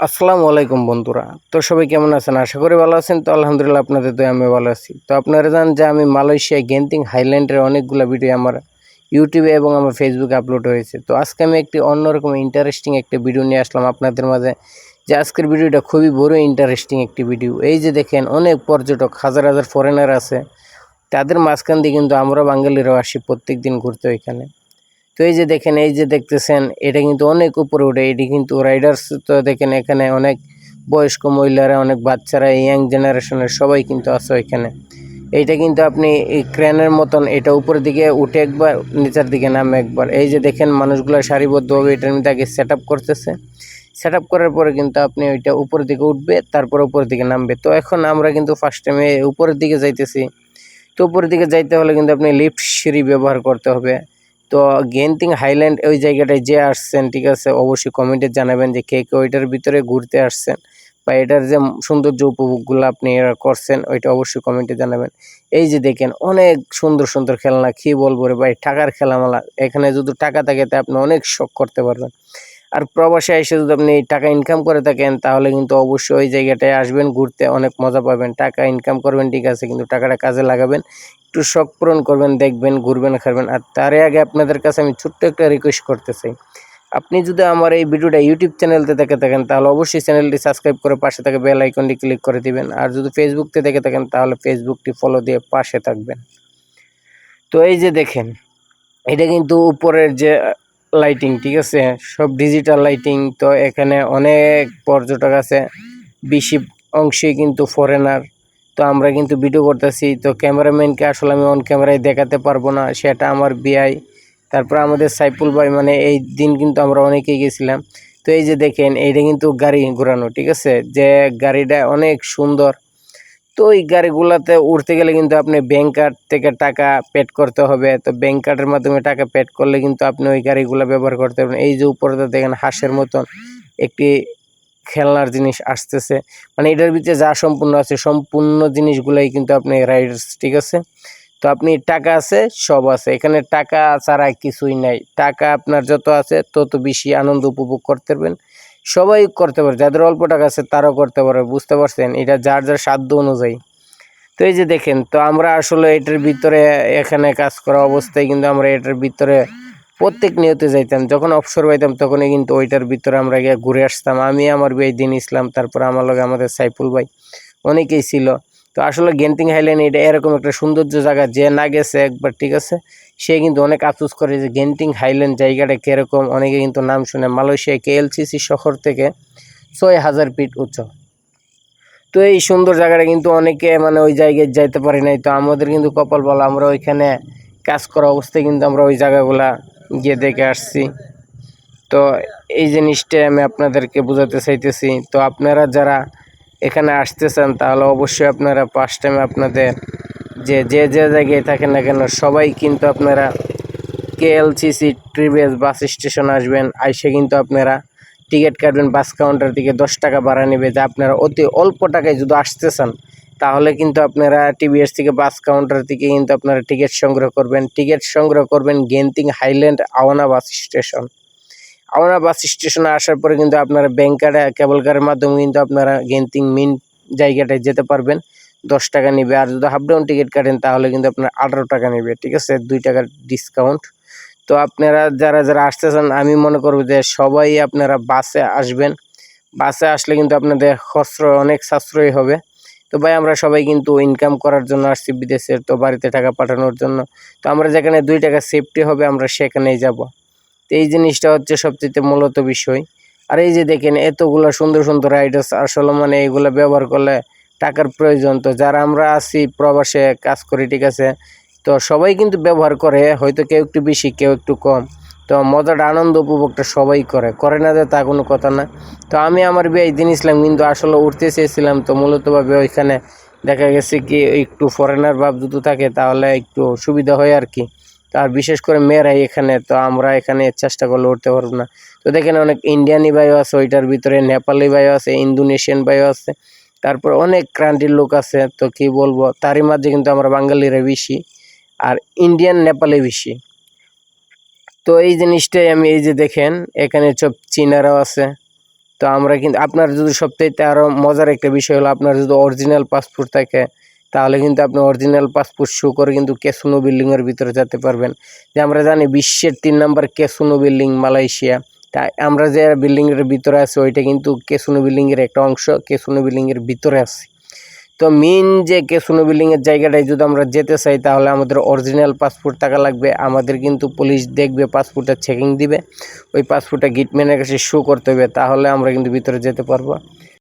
আসসালামু আলাইকুম বন্ধুরা। তো সবাই কেমন আছেন? আশা করি ভালো আছেন। তো আলহামদুলিল্লাহ আপনাদের তো আমি ভালো আছি। তো আপনারা জানেন যে আমি মালয়েশিয়া গেন্তিং হাইল্যান্ডের অনেকগুলো ভিডিও আমার ইউটিউবে এবং আমার ফেসবুকে আপলোড হয়েছে। তো আজকে আমি একটি অন্যরকম ইন্টারেস্টিং একটি ভিডিও নিয়ে আসলাম আপনাদের মাঝে যে আজকের ভিডিওটা খুবই বড় ইন্টারেস্টিং একটি ভিডিও এই যে দেখেন, অনেক পর্যটক, হাজার হাজার ফরেনার আছে। তাদের মাঝখান দিয়ে কিন্তু আমরা বাঙালিরাও আসি প্রত্যেক দিন ঘুরতে ওইখানে। তো এই যে দেখেন, এই যে দেখতেছেন, এটা কিন্তু অনেক উপরে উঠে, এটি কিন্তু রাইডার্স তো দেখেন, এখানে অনেক বয়স্ক মহিলারা, অনেক বাচ্চারা ইয়াং জেনারেশনের সবাই কিন্তু আছে এখানে এইটা কিন্তু আপনি এই ক্রেনের মতন, এটা উপরের দিকে উঠে একবার, নিচের দিকে নামে একবার। এই যে দেখেন, মানুষগুলো সারিবদ্ধভাবে এটার মধ্যে আগে সেট করতেছে। সেট করার পরে কিন্তু আপনি ওইটা উপরের দিকে উঠবে, তারপর উপরের দিকে নামবে। তো এখন আমরা কিন্তু ফার্স্ট টাইমে উপরের দিকে যাইতেছি। তো উপরের দিকে যাইতে হলে কিন্তু আপনি লিফট সিঁড়ি ব্যবহার করতে হবে। তো গেন্টিং হাইল্যান্ড ওই জায়গাটায় যে আসছেন, ঠিক আছে? অবশ্যই কমেন্টে জানাবেন যে কে কে ওইটার ভিতরে ঘুরতে আসছেন বা এটার যে সৌন্দর্য উপভোগগুলো আপনি এরা করছেন, ওইটা অবশ্যই কমেন্টে জানাবেন। এই যে দেখেন, অনেক সুন্দর সুন্দর খেলনা, কী বলব রে ভাই? টাকার খেলামেলা, এখানে যদি টাকা থাকে তা আপনি অনেক শখ করতে পারবেন। আর প্রবাসে এসে যদি আপনি টাকা ইনকাম করে থাকেন, তাহলে কিন্তু অবশ্যই ওই জায়গাটায় আসবেন, ঘুরতে অনেক মজা পাবেন। টাকা ইনকাম করবেন, ঠিক আছে, কিন্তু টাকাটা কাজে লাগাবেন। একটু শখ পূরণ করবেন, দেখবেন, ঘুরবেন, খাবেন। আর তার আগে আপনাদের কাছে আমি ছোট্ট একটা রিকোয়েস্ট করতে চাই। আপনি যদি আমার এই ভিডিওটা ইউটিউব চ্যানেলতে দেখে থাকেন, তাহলে অবশ্যই চ্যানেলটি সাবস্ক্রাইব করে পাশে থাকে বেল আইকনটি ক্লিক করে দিবেন। আর যদি ফেসবুকতে দেখে থাকেন, তাহলে ফেসবুকটি ফলো দিয়ে পাশে থাকবেন। তো এই যে দেখেন, এটা কিন্তু উপরের যে লাইটিং ঠিক আছে? সব ডিজিটাল লাইটিং তো এখানে অনেক পর্যটক আছে। বেশি অংশে কিন্তু ফরেনার তো আমরা কিন্তু ভিডিও করতেছি। তো ক্যামেরাম্যানকে আসলে আমি অন ক্যামেরায় দেখাতে পারব না, সেটা আমার বিআই তারপর আমাদের সাইফুল ভাই মানে এই দিন কিন্তু আমরা অনেকেই গেছিলাম। তো এই যে দেখেন, এইটা কিন্তু গাড়ি ঘোরানো, ঠিক আছে? যে গাড়িটা অনেক সুন্দর। তো ওই গাড়িগুলোতে উঠতে গেলে কিন্তু আপনি ব্যাংক কার্ড থেকে টাকা পেড করতে হবে। তো ব্যাংক কার্ডের মাধ্যমে টাকা পেড করলে কিন্তু আপনি ওই গাড়িগুলো ব্যবহার করতে পারবেন। এই যে উপরে দেখেন, হাঁসের মতন একটি খেলনার জিনিস আসতেছে। মানে এটার ভিতরে যা সম্পূর্ণ আছে, সম্পূর্ণ জিনিসগুলাই কিন্তু আপনি রাইডার্স ঠিক আছে? তো আপনি টাকা আছে, সব আছে। এখানে টাকা ছাড়া কিছুই নাই। টাকা আপনার যত আছে, তত বেশি আনন্দ উপভোগ করতে পারবেন। সবাই করতে পারে, যাদের অল্প টাকা আছে তারাও করতে পারে, বুঝতে পারছেন? এটা যার যার সাধ্য অনুযায়ী। তো এই যে দেখেন, তো আমরা আসলে এটার ভিতরে এখানে কাজ করা অবস্থায় কিন্তু আমরা এটার ভিতরে প্রত্যেক নিয়তে যাইতাম। যখন অবসর পাইতাম তখনই কিন্তু ওইটার ভিতরে আমরা গিয়ে ঘুরে আসতাম। আমি আমার ভাই দিন ইসলাম, তারপর আমার লগে আমাদের সাইফুল ভাই, অনেকেই ছিল। তো আসলে গেন্টিং হাইল্যান্ড এটা এরকম একটা সৌন্দর্য জায়গা, যে না গেছে একবার ঠিক আছে। সে কিন্তু অনেক আফসোস করে যে গেন্টিং হাইল্যান্ড জায়গাটা কীরকম, অনেকে কিন্তু নাম শুনে মালয়েশিয়া কেএলসিসি শহর থেকে ছয় হাজার ফিট উচ্চ তো এই সুন্দর জায়গাটা কিন্তু অনেকে মানে ওই জায়গায় যাইতে পারি নাই। তো আমাদের কিন্তু কপাল বলা আমরা ওইখানে কাজ করা অবস্থায় কিন্তু আমরা ওই জায়গাগুলা গিয়ে দেখে আসছি। তো এই জিনিসটা আমি আপনাদেরকে বোঝাতে চাইতেছি। তো আপনারা যারা এখানে আসতেছেন, তাহলে অবশ্যই আপনারা ফার্স্ট টাইমে আপনাদের যে যে যে জায়গায় থাকেন না কেন, সবাই কিন্তু আপনারা কেএলসিসি ট্রিবেস বাস স্টেশন আসবেন, আইসে কিন্তু আপনারা টিকিট কাটবেন বাস কাউন্টার থেকে দশ টাকা ভাড়া নেবে। যা আপনারা অতি অল্প টাকায় যদি আসতেছেন, তাহলে কিন্তু আপনারা টিভিএস থেকে বাস কাউন্টার থেকে কিন্তু আপনারা টিকিট সংগ্রহ করবেন। টিকিট সংগ্রহ করবেন Genting Highland Awana bus station Awana bus স্টেশনে আসার পরে কিন্তু আপনারা ব্যাংক কার্ডে কেবল কার্ডের মাধ্যমে কিন্তু আপনারা গেন্তিং মেন জায়গাটায় যেতে পারবেন। দশ টাকা নেবে। আর যদি হাফ ডাউন টিকিট কাটেন, তাহলে কিন্তু আপনার আঠারো টাকা নেবে, ঠিক আছে? দুই টাকার ডিসকাউন্ট তো আপনারা যারা যারা আসতেছেন আমি মনে করব যে সবাই আপনারা বাসে আসবেন। বাসে আসলে কিন্তু আপনাদের খরচ অনেক সাশ্রয়ী হবে। তো ভাই, আমরা সবাই কিন্তু ইনকাম করার জন্য আসছি বিদেশের তো বাড়িতে টাকা পাঠানোর জন্য। তো আমরা যেখানে দুই টাকা সেফটি হবে, আমরা সেখানেই যাব। তো এই জিনিসটা হচ্ছে সবচেয়ে মূলত বিষয়। আর এই যে দেখেন, এতগুলো সুন্দর সুন্দর রাইডার্স আসলে মানে এইগুলো ব্যবহার করলে টাকার প্রয়োজন। তো যারা আমরা আছি, প্রবাসে কাজ করি, ঠিক আছে? তো সবাই কিন্তু ব্যবহার করে, হয়তো কেউ একটু বেশি, কেউ একটু কম। তো মজাটা আনন্দ উপভোগটা সবাই করে। করে না যে তা কোনো কথা না। তো আমি আমার বিয়ে দিন ইসলাম কিন্তু আসলে উঠতে চেয়েছিলাম, তো মূলতভাবে ওইখানে দেখা গেছে কি, একটু ফরেনার ভাব যদি থাকে, তাহলে একটু সুবিধা হয় আর কি। আর বিশেষ করে মেয়েরাই এখানে, তো আমরা এখানে চেষ্টা করলে উঠতে পারব না। তো দেখেন অনেক ইন্ডিয়ানি ভাইও আছে, ওইটার ভিতরে নেপালি ভাইও আছে ইন্দোনেশিয়ান ভাইও আছে, তারপর অনেক ক্রান্তির লোক আছে, তো কি বলব, তারই মাঝে কিন্তু আমরা বাঙালিরা বেশি, আর ইন্ডিয়ান নেপালে বেশি। তো এই জিনিসটাই আমি এই যে দেখেন, এখানে সব চীনারাও আছে, তো আমরা কিন্তু, আপনার যদি সবথেকে আরও মজার একটা বিষয় হলো, আপনার যদি অরিজিনাল পাসপোর্ট থাকে তাহলে কিন্তু আপনি অরিজিনাল পাসপোর্ট শো করে কিন্তু ক্যাসুনো বিল্ডিংয়ের ভিতরে যেতে পারবেন। যে আমরা জানি বিশ্বের তিন নম্বর ক্যাসুনো বিল্ডিং মালয়েশিয়া। তাই আমরা যে বিল্ডিংয়ের ভিতরে আছি, ওইটা কিন্তু কেসুনো বিল্ডিংয়ের একটা অংশ কেসুনো বিল্ডিংয়ের ভিতরে আছে। তো মেন যে কেসুনো বিল্ডিংয়ের জায়গাটায় যদি আমরা যেতে চাই, তাহলে আমাদের অরিজিনাল পাসপোর্ট টাকা লাগবে। আমাদের কিন্তু পুলিশ দেখবে পাসপোর্টটা চেকিং দিবে। ওই পাসপোর্টটা গিটম্যানের কাছে শো করতে হবে, তাহলে আমরা কিন্তু ভিতরে যেতে পারব।